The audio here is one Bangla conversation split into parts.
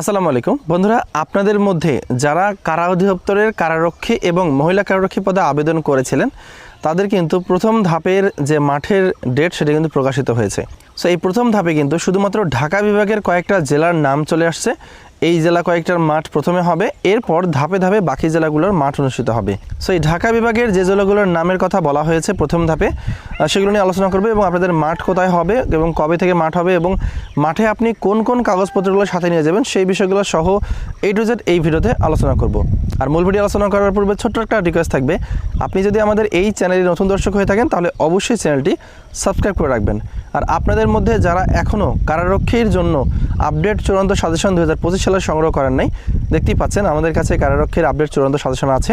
আসসালামু আলাইকুম। বন্ধুরা, আপনাদের মধ্যে যারা কারা অধিদপ্তরের কারারক্ষী এবং মহিলা কারারক্ষী পদে আবেদন করেছিলেন, তাদের কিন্তু প্রথম ধাপের যে মাঠের ডেট সেটা কিন্তু প্রকাশিত হয়েছে। সো এই প্রথম ধাপে কিন্তু শুধুমাত্র ঢাকা বিভাগের কয়েকটা জেলার নাম চলে আসছে এই জেলা কয়েকটার মাঠ প্রথমে হবে, এরপর ধাপে ধাপে বাকি জেলাগুলোর মাঠ অনুষ্ঠিত হবে। সো এই ঢাকা বিভাগের যে জেলাগুলোর নামের কথা বলা হয়েছে প্রথম ধাপে সেগুলো নিয়ে আলোচনা করবে এবং আপনাদের মাঠ কোথায় হবে এবং কবে থেকে মাঠ হবে এবং মাঠে আপনি কোন কোন কাগজপত্রগুলো সাথে নিয়ে যাবেন সেই বিষয়গুলো সহ এই টু জেড এই ভিডিওতে আলোচনা করব। আর মূল ভিডিও আলোচনা করার পূর্বে ছোট্ট একটা রিকোয়েস্ট থাকবে, আপনি যদি আমাদের এই চ্যানেলের নতুন দর্শক হয়ে থাকেন তাহলে অবশ্যই চ্যানেলটি সাবস্ক্রাইব করে রাখবেন। আর আপনাদের মধ্যে যারা এখনও কারারক্ষীর জন্য আপডেট চূড়ান্ত সাজেশন দু হাজার পঁচিশ সালে সংগ্রহ করেন নাই, দেখতেই পাচ্ছেন আমাদের কাছে কারারক্ষীর আপডেট চূড়ান্ত সাজেশন আছে,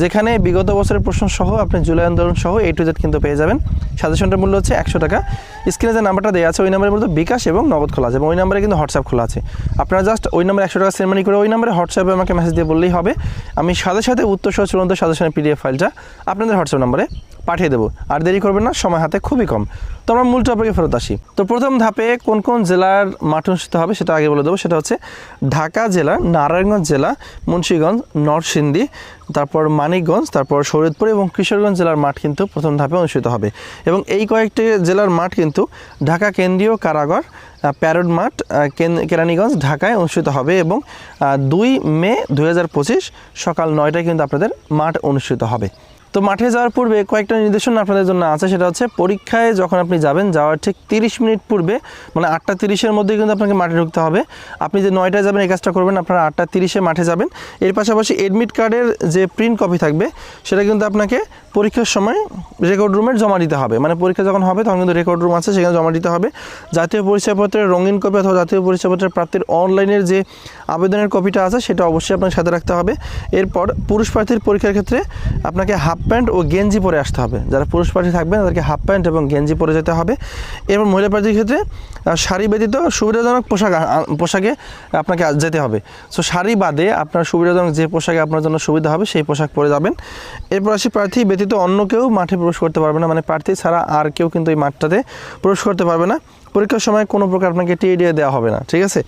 যেখানে বিগত বছরের প্রশ্ন সহ আপনি জুলাই আন্দোলন সহ এই টু জেড কিন্তু পেয়ে যাবেন। সাজেশনটার মূল্য হচ্ছে একশো টাকা। স্ক্রিনে যে নাম্বারটা দেওয়া আছে, ওই নাম্বারের মধ্যে বিকাশ এবং নগদ খোলা আছে এবং ওই নাম্বারে কিন্তু হোয়াটসঅ্যাপ খোলা আছে। আপনারা জাস্ট ওই নাম্বারে একশো টাকা সেন্ড করে ওই নাম্বারে হোয়াটসঅ্যাপে আমাকে মেসেজ দিয়ে বললেই হবে। আমি সাথে সাথে উত্তর সহ চূড়ান্ত সাজেশনের পিডিএফ ফাইলটা আপনাদের হোয়াটসঅ্যাপ নাম্বারে পাঠিয়ে দেবো। আর দেরি করবেন না, সময় হাতে খুবই কম। তো আমরা মূল টপিকে ফেরত আসি। তো প্রথম ধাপে কোন কোন জেলার মাঠ অনুষ্ঠিত হবে সেটা আগে বলে দেবো। সেটা হচ্ছে ঢাকা জেলা, নারায়ণগঞ্জ জেলা, মুন্সীগঞ্জ, নরসিংদী, তারপর মানিকগঞ্জ, তারপর শরীয়তপুর এবং কিশোরগঞ্জ জেলার মাঠ কিন্তু প্রথম ধাপে অনুষ্ঠিত হবে। এবং এই কয়েকটি জেলার মাঠ কিন্তু ঢাকা কেন্দ্রীয় কারাগার প্যারোড মাঠ কেরানীগঞ্জ ঢাকায় অনুষ্ঠিত হবে এবং দুই মে দু হাজার পঁচিশ সকাল নয়টায় কিন্তু আপনাদের মাঠ অনুষ্ঠিত হবে। তো মাঠে যাওয়ার পূর্বে কয়েকটা নির্দেশনা আপনাদের জন্য আছে। সেটা হচ্ছে পরীক্ষায় যখন আপনি যাবেন, যাওয়ার ঠিক তিরিশ মিনিট পূর্বে মানে আটটা তিরিশের মধ্যে কিন্তু আপনাকে মাঠে ঢুকতে হবে। আপনি যে নয়টায় যাবেন, এই কাজটা করবেন, আপনারা আটটা তিরিশে মাঠে যাবেন। এর পাশাপাশি এডমিট কার্ডের যে প্রিন্ট কপি থাকবে, সেটা কিন্তু আপনাকে পরীক্ষার সময় রেকর্ড রুমে জমা দিতে হবে। মানে পরীক্ষা যখন হবে, তখন কিন্তু রেকর্ড রুম আছে, সেখানে জমা দিতে হবে। জাতীয় পরিচয়পত্রের রঙিন কপি অথবা জাতীয় পরিচয়পত্রের প্রাপ্তির অনলাইনের যে আবেদনের কপিটা আছে, সেটা অবশ্যই আপনার সাথে রাখতে হবে। এরপর পুরুষ প্রার্থীর পরীক্ষার ক্ষেত্রে আপনাকে হাফ প্যান্ট ও গেঞ্জি পরে আসতে হবে। যারা পুরুষ প্রার্থী থাকবেন, তাদেরকে হাফ প্যান্ট এবং গেঞ্জি পরে যেতে হবে। এবং মহিলা প্রার্থীর ক্ষেত্রে শাড়ি ব্যতীত সুবিধাজনক পোশাক পোশাকে আপনাকে যেতে হবে। সো শাড়ি বাদে আপনার সুবিধাজনক যে পোশাকে আপনার জন্য সুবিধা হবে, সেই পোশাক পরে যাবেন। এরপর আসি প্রার্থী ব্যতীত অন্য কেউ মাঠে প্রবেশ করতে পারবে না। মানে প্রার্থী ছাড়া আর কেউ কিন্তু এই মাঠটাতে প্রবেশ করতে পারবে না। পরীক্ষার সময় কোনো প্রকার আপনাকে টিএডিএ দেওয়া হবে না, ঠিক আছে?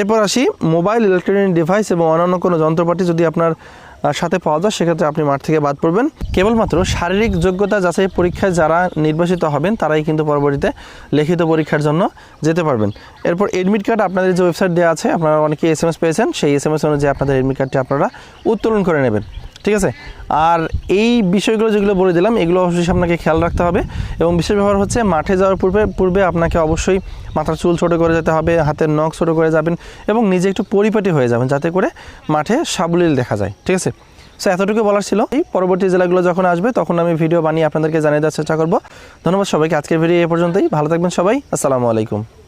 এরপর আসি, মোবাইল, ইলেকট্রনিক ডিভাইস এবং অন্যান্য কোনো যন্ত্রপাতি যদি আপনার সাথে পাওয়া যায়, সেক্ষেত্রে আপনি মাঠ থেকে বাদ পড়বেন। কেবলমাত্র শারীরিক যোগ্যতা যাচাই পরীক্ষায় যারা নির্বাচিত হবেন, তারাই কিন্তু পরবর্তীতে লিখিত পরীক্ষার জন্য যেতে পারবেন। এরপর এডমিট কার্ড আপনাদের যে ওয়েবসাইট দেওয়া আছে, আপনারা অনেকে এস এম এস পেয়েছেন, সেই এস এম এস অনুযায়ী আপনাদের এডমিট কার্ডটি আপনারা উত্তোলন করে নেবেন। ঠিক আছে? আর এই বিষয়গুলো যেগুলো বলে দিলাম, এগুলো অবশ্যই আপনাকে খেয়াল রাখতে হবে এবং বিশেষ ব্যাপার হচ্ছে মাঠে যাওয়ার পূর্বে পূর্বে আপনাকে অবশ্যই মাথার চুল ছোটো করে যেতে হবে, হাতের নখ ছোটো করে যাবেন এবং নিজে একটু পরিপাটি হয়ে যাবেন যাতে করে মাঠে সাবলীল দেখা যায়, ঠিক আছে? সো এতটুকু বলার ছিল। এই পরবর্তী জেলাগুলো যখন আসবে, তখন আমি ভিডিও বানিয়ে আপনাদেরকে জানিয়ে দেওয়ার চেষ্টা করব। ধন্যবাদ সবাইকে। আজকের ভিডিও এ পর্যন্তই। ভালো থাকবেন সবাই। আসসালামু আলাইকুম।